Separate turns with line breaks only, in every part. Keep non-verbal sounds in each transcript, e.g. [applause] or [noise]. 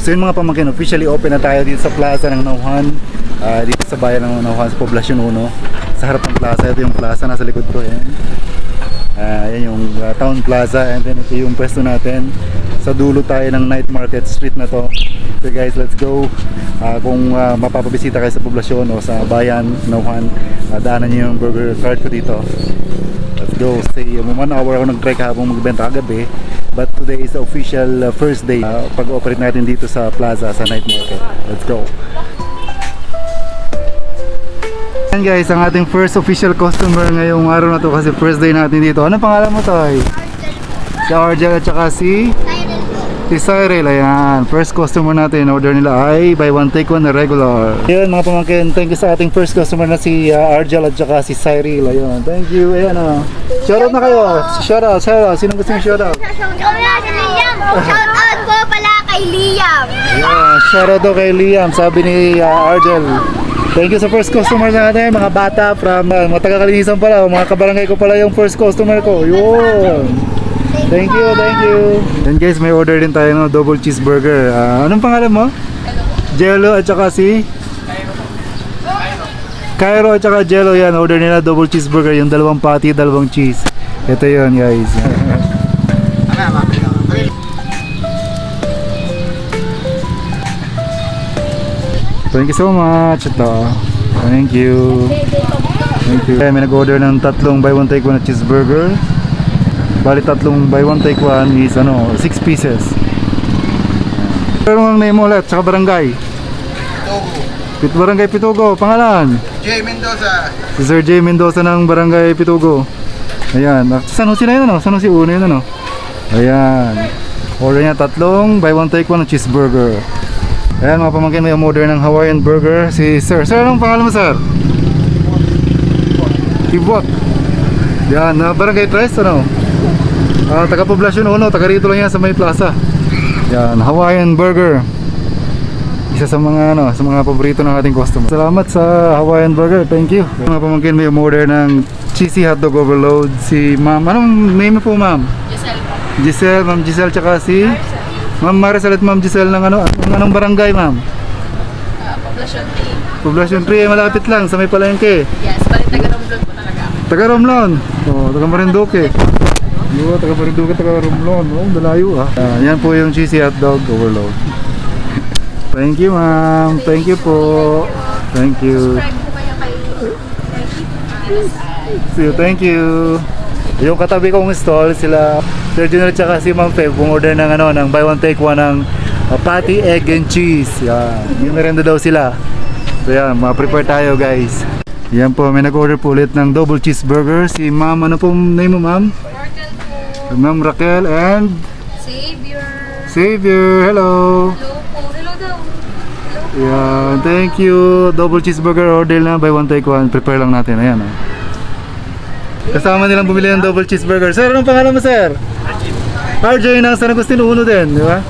So yun mga pamangkin, officially open na tayo dito sa plaza ng Nauhan. Ah, dito sa bayan ng Nauhan, sa Poblacion 1. Sa harap ng plaza, ito yung plaza, nasa likod ko. Yan. Ah, yan yung ah, town plaza and then ito yung pwesto natin. Sa dulo tayo ng night market street na to. So guys, let's go. Ah, kung ah, mapapabisita kayo sa poblasyon o sa bayan, Nauhan, ah, daanan niyo yung burger cart ko dito. Let's go. Say, um, one hour ako nag-try kahapon magbenta kagabi. But today is the official uh, first day uh, pag-operate natin dito sa plaza, sa night market. Let's go. Yan guys, ang ating first official customer ngayong araw na to kasi first day natin dito. Ano pangalan mo Toy? Si Arjel at saka si? Si Cyril, ayan. First customer natin, order nila ay buy one take one na regular. Ayun mga pamangkin, thank you sa ating first customer na si uh, Arjel at saka si Cyril. Ayun, thank you. Ayan o. Shoutout na kayo. Shoutout, shoutout. Sino gusto yung shoutout?
Wala si Liam. Shout out po pala kay Liam.
Ayan, shoutout daw kay Liam, sabi ni uh, Arjel. Thank you sa first customer natin, mga bata from uh, mga taga-kalinisan pala, mga kabarangay ko pala yung first customer ko. Yun. Thank you, thank you. Then guys, may order din tayo no, double cheeseburger. Ah, anong pangalan mo? Jello at saka si Cairo at saka Jello yan. Order nila double cheeseburger, yung dalawang patty, dalawang cheese. Ito yun guys. Thank you so much. Ito. Thank you. Thank you. May nag-order ng tatlong buy one take one na cheeseburger. Bali tatlong buy one take one is ano, 6 pieces. Pero ang name ulit, saka barangay. Pit Barangay Pitugo, pangalan?
Jay Mendoza.
Si Sir J. Mendoza ng Barangay Pitugo. Ayan. Ah, San Jose na yun ano? San Jose Uno yun ano? Ayan. Order niya tatlong, buy one take one cheeseburger. Ayan mga pamangkin, may umorder ng Hawaiian burger. Si Sir. Sir, anong pangalan mo Sir? Tibot. Yan, na Barangay Tres ano? Ah, taga Poblacion Uno, taga rito lang yan sa May Plaza. Yan, Hawaiian burger. Isa sa mga ano, sa mga paborito ng ating customer. Salamat sa Hawaiian Burger. Thank you. Mga pamangkin may umorder ng cheesy hotdog overload si Ma'am. Anong name po, Ma'am?
Giselle po.
Giselle, Ma'am Giselle tsaka si Ma'am Maricel at Ma'am Giselle ng ano, ng anong barangay, Ma'am?
Uh, Poblacion T.
Poblacion 3 malapit lang sa may palengke.
Yes, balik taga Romblon po talaga.
Taga Romblon. Oh, taga Marinduque. Yo, taga Marinduque, taga Romblon. Oh, dalayo ah. Ah, yan po yung cheesy hotdog overload. [laughs] Thank you, ma'am. Thank you po. Thank you.
Po
See you, thank you. Yung katabi kong stall, sila Sir Junior tsaka si Ma'am Feb, order ng ano, ng buy one take one ng uh, patty, egg, and cheese. Yan. Yung merenda daw sila. So yan, ma-prepare tayo guys. Yan po, may nag-order po ulit ng double cheeseburger. Si Ma'am, ano pong name mo Ma'am? Ma'am Raquel and
Savior.
Xavier. Hello.
Hello po. Hello daw. Hello po.
Yan, thank you. Double cheeseburger order na buy one take one. Prepare lang natin. Ayan. Oh. Kasama nilang bumili ng double cheeseburger. Sir, anong pangalan mo, sir? RJ ng San Agustin Uno din, di ba?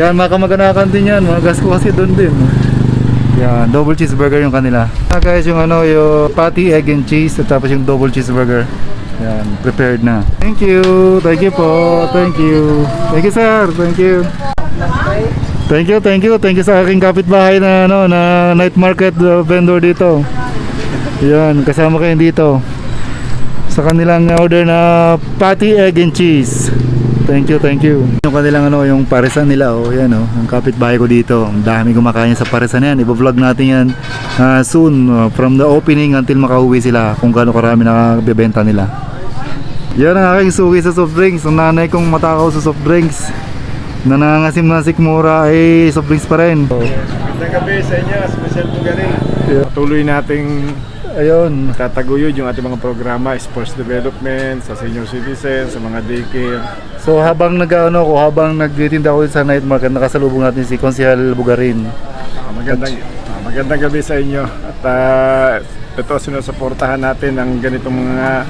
Yan, mga kamag-anakan din yan. Mga gas ko kasi doon din. Yan, double cheeseburger yung kanila. Ah, guys, yung ano, yung patty, egg and cheese, at tapos yung double cheeseburger. Yan, prepared na. Thank you. Thank you po. Thank you. Thank you, sir. Thank you. Thank you, thank you. Thank you sa aking kapitbahay na ano na night market uh, vendor dito. Yan, kasama kayo dito. Sa kanilang order na patty, egg and cheese. Thank you, thank you. Yung kanilang ano, yung parisan nila, oh, yan oh, ang kapitbahay ko dito. Ang dami kumakain sa parisan na yan. Iba-vlog natin yan uh, soon uh, from the opening until makauwi sila kung gaano karami nakabebenta nila. Yan ang aking suki sa soft drinks. Ang nanay kong matakaw sa soft drinks. Na nangangasim na sikmura ay soft drinks pa rin.
Magandang gabi sa inyo, special po galing.
Yeah.
Tuloy nating
Ayun.
tataguyod yung ating mga programa, sports development, sa senior citizens, sa mga daycare.
So habang nag-ano ko, habang nagtitinda ko sa night market, nakasalubong natin si Konsehal Bugarin.
Ah, magandang, ah, magandang gabi sa inyo. At ah, ito, sinusuportahan natin ang ganitong mga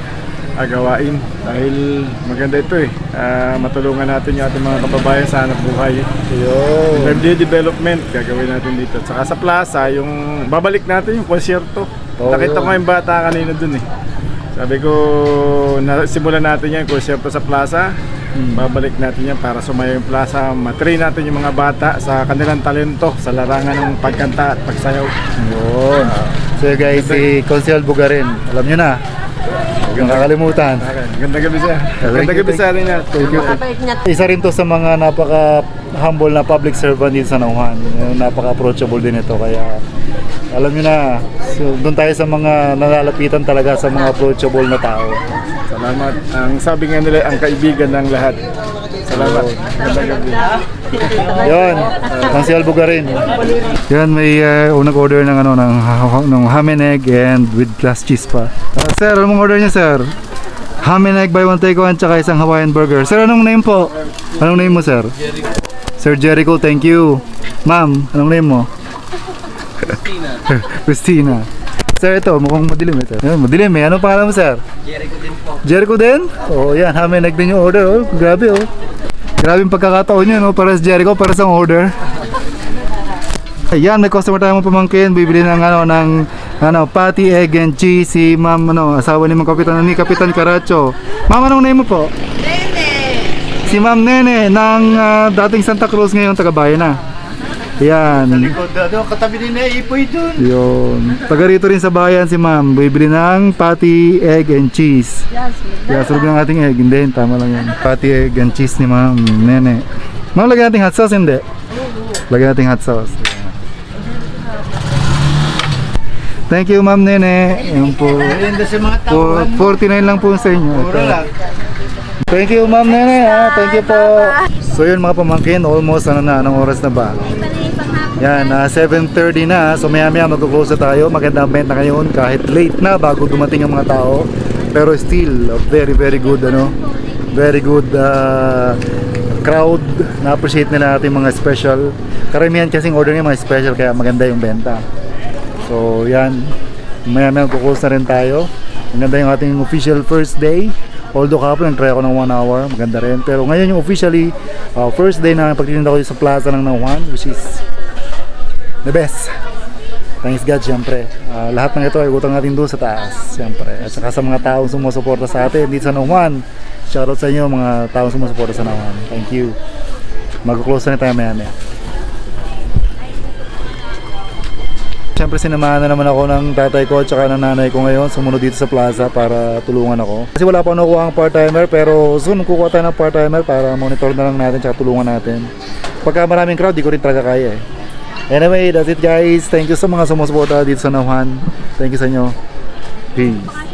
gawain. Dahil maganda ito eh. Ah, matulungan natin yung ating mga kababayan sa hanap buhay.
Ayun.
MD development gagawin natin dito. Saka sa plaza, yung babalik natin yung konsyerto.
Oo.
Nakita ko yung bata kanina dun eh. Sabi ko, na, simulan natin yan, konsyerto sa plaza. Babalik natin yan para sumayo yung plaza. Matrain natin yung mga bata sa kanilang talento sa larangan ng pagkanta at pagsayaw.
Yun. So guys, si Consiel Bugarin. Alam nyo na. Huwag yung kakalimutan.
Ganda gabi sa.
Thank
Ganda gabi sa atin yan.
Thank you. Isa rin to sa mga napaka-humble na public servant din sa Nauhan. Napaka-approachable din ito. Kaya alam nyo na, so, doon tayo sa mga nalalapitan talaga sa mga approachable na tao.
Salamat. Ang sabi nga nila, ang kaibigan ng lahat. Salamat. Ganda gabi.
Yun, Consiel Bugarin. Yan, may uh, unang order ng ano ng, ng ham and egg and with glass cheese pa. Uh, sir, anong order niya, sir? Ham and egg by one take one tsaka isang Hawaiian burger. Sir, anong name po? Anong name mo, sir? Sir Jericho, thank you. Ma'am, anong name mo? Christina. [laughs] Christina. Sir, ito, mukhang madilim ito. Yan, madilim eh. Anong pangalan mo, sir? Jericho din po. Jericho din? Oo, oh, yan. Ham and egg din yung order. Oh, grabe, oh. Grabe yung pagkakataon nyo, no? Para sa Jericho, para sa order. Ayan, may customer tayo mga pamangkin. Bibili ng ano, ng ano, patty, egg, and cheese. Si ma'am, ano, asawa ni mga kapitan, ni Kapitan Caracho. Ma'am, anong name mo po? Nene. Si ma'am Nene, ng ah, dating Santa Cruz ngayon, taga bayan na. Yan.
Katabi din na ipoy dun.
Yun. Taga rito rin sa bayan si ma'am. Bibili ng patty, egg, and cheese. Yes, Yasurog ng ating egg. Hindi, tama lang yan. Patty, egg, and cheese ni ma'am. Nene. Ma'am, lagyan natin hot sauce, hindi? Lagyan natin hot sauce. Thank you, ma'am Nene. Yan po. Po- 49 lang po sa inyo. Ito. Thank you, ma'am Nene. Ha? Thank you po. So yun mga pamangkin, almost ano na, anong oras na ba? Yan, ah, 7.30 na. So maya maya mag-close na tayo. Maganda ang benta ngayon kahit late na bago dumating ang mga tao. Pero still, very very good ano. Very good ah, crowd. Na-appreciate nila natin mga special. Karamihan kasing order niya mga special kaya maganda yung benta. So yan, maya maya mag-close na rin tayo. Maganda yung ating official first day. Although kahapon nag-try ako ng 1 hour, maganda rin. Pero ngayon yung officially ah, first day na pagtitinda ko sa plaza ng Nauhan, which is the best. Thanks God, siyempre. Ah, lahat ng ito ay utang natin doon sa taas, siyempre. At saka sa mga taong sumusuporta sa atin dito sa Nauman. Shoutout sa inyo mga taong sumusuporta sa Nauman. Thank you. Mag-close na tayo maya maya. Siyempre sinamahan na naman ako ng tatay ko at saka ng nanay ko ngayon sumunod dito sa plaza para tulungan ako. Kasi wala pa nakuha ang part-timer pero soon kukuha tayo ng part-timer para monitor na lang natin at tulungan natin. Pagka maraming crowd, di ko rin talaga kaya eh. Anyway, that's it guys. Thank you sa mga sumusuporta dito sa Nauhan. Thank you sa inyo. Peace.